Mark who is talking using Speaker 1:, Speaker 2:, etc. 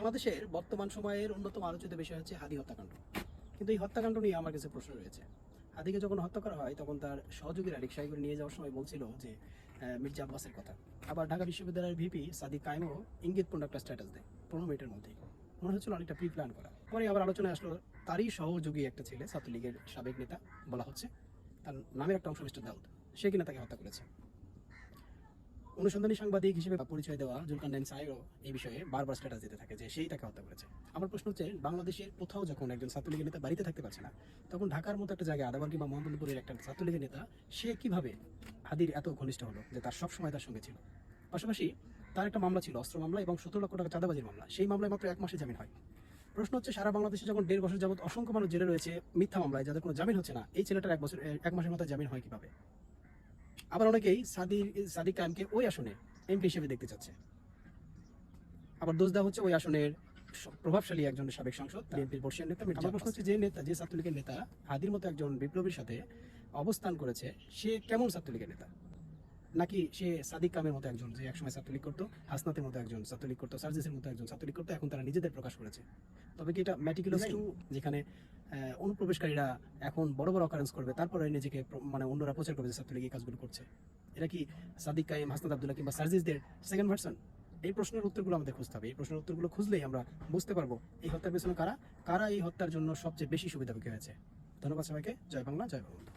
Speaker 1: বাংলাদেশের বর্তমান সময়ের অন্যতম আলোচিত বিষয় হচ্ছে হাদি হত্যাকাণ্ড। কিন্তু এই হত্যাকাণ্ড নিয়ে আমার কাছে প্রশ্ন রয়েছে। হাদিকে যখন হত্যা করা হয়, তখন তার সহযোগীরা রিক্সায় করে নিয়ে যাওয়ার সময় বলছিল যে মির্জা আব্বাসের কথা। আবার ঢাকা বিশ্ববিদ্যালয়ের ভিপি সাদিক কায়েমও ইঙ্গিতপূর্ণ একটা স্ট্যাটাস দেয়, পনেরো মিনিটের মধ্যেই। মনে হচ্ছিল অনেকটা প্রি প্ল্যান করা। পরে আবার আলোচনায় আসলো, তারই সহযোগী একটা ছেলে, ছাত্রলীগের সাবেক নেতা বলা হচ্ছে। তার নামের একটা অংশ মিস্টার দাউদ। সে কিনা তাকে হত্যা করেছে। অনুসন্ধানী সাংবাদিক হিসেবে পরিচয় দেওয়া জুলকান নাইন সাইরও এই বিষয়ে বারবার স্ট্যাটাস দিতে থাকে যে সেই তাকে হত্যা করেছে। আমার প্রশ্ন হচ্ছে, বাংলাদেশের কোথাও যখন একজন ছাত্রলীগের নেতা বাড়িতে থাকতে পারছে না, তখন ঢাকার মতো একটা জায়গায় আদাবার কিংবা মোহাম্মদপুরের একটা ছাত্রলীগের নেতা, সে কীভাবে হাদির এত ঘনিষ্ঠ হলো যে তার সব সময় তার সঙ্গে ছিল? পাশাপাশি তার একটা মামলা ছিল, অস্ত্র মামলা এবং সতেরো লক্ষ টাকা চাঁদাবাজির মামলা। সেই মামলায় মাত্র এক মাসে জামিন হয়। প্রশ্ন হচ্ছে, সারা বাংলাদেশে যখন দেড় বছর যাবত অসংখ্য মানুষ জেলে রয়েছে, মিথ্যা মামলায় যাদের কোনো জামিন হচ্ছে না, এই ছেলেটার এক বছর এক মাসের মতো জামিন হয় কীভাবে? আবার অনেকেই সাদির সাদিক কায়েমকে ওই আসনে এমপি হিসেবে দেখতে চাচ্ছে। আবার দোষ দেওয়া হচ্ছে ওই আসনের প্রভাবশালী একজন সাবেক সংসদ বিএনপির বর্ষীয় নেতা। মির্জা আমার প্রশ্ন হচ্ছে যে নেতা যে ছাত্রলীগের নেতা হাদির মতো একজন বিপ্লবীর সাথে অবস্থান করেছে সে কেমন ছাত্রলীগের নেতা? নাকি সে সাদিক কামের মতো একজন যে একসময় ছাত্রলীগ করতো হাসনাতের মতো একজন ছাত্রলীগ করতো সার্জিসের মতো একজন ছাত্রলীগ করতো এখন তারা নিজেদের প্রকাশ করেছে? তবে কি এটা ম্যাটিকুলাস টু যেখানে অনুপ্রবেশকারীরা এখন বড় বড় অকারেন্স করবে তারপরে নিজেকে মানে অন্যরা প্রচার করবে যে ছাত্রলীগ এই কাজগুলো করছে। এটা কি সাদিক কাইম হাসনাদ আবদুল্লাহ কিংবা সার্জিসদের সেকেন্ড ভার্সন এই প্রশ্নের উত্তরগুলো আমাদের খুঁজতে হবে। এই প্রশ্নের উত্তরগুলো খুঁজলেই আমরা বুঝতে পারব এই হত্যার পেছনে কারা কারা এই হত্যার জন্য সবচেয়ে বেশি সুবিধা সুবিধাভোগী হয়েছে। ধন্যবাদ সবাইকে। জয় বাংলা জয় বাংলা।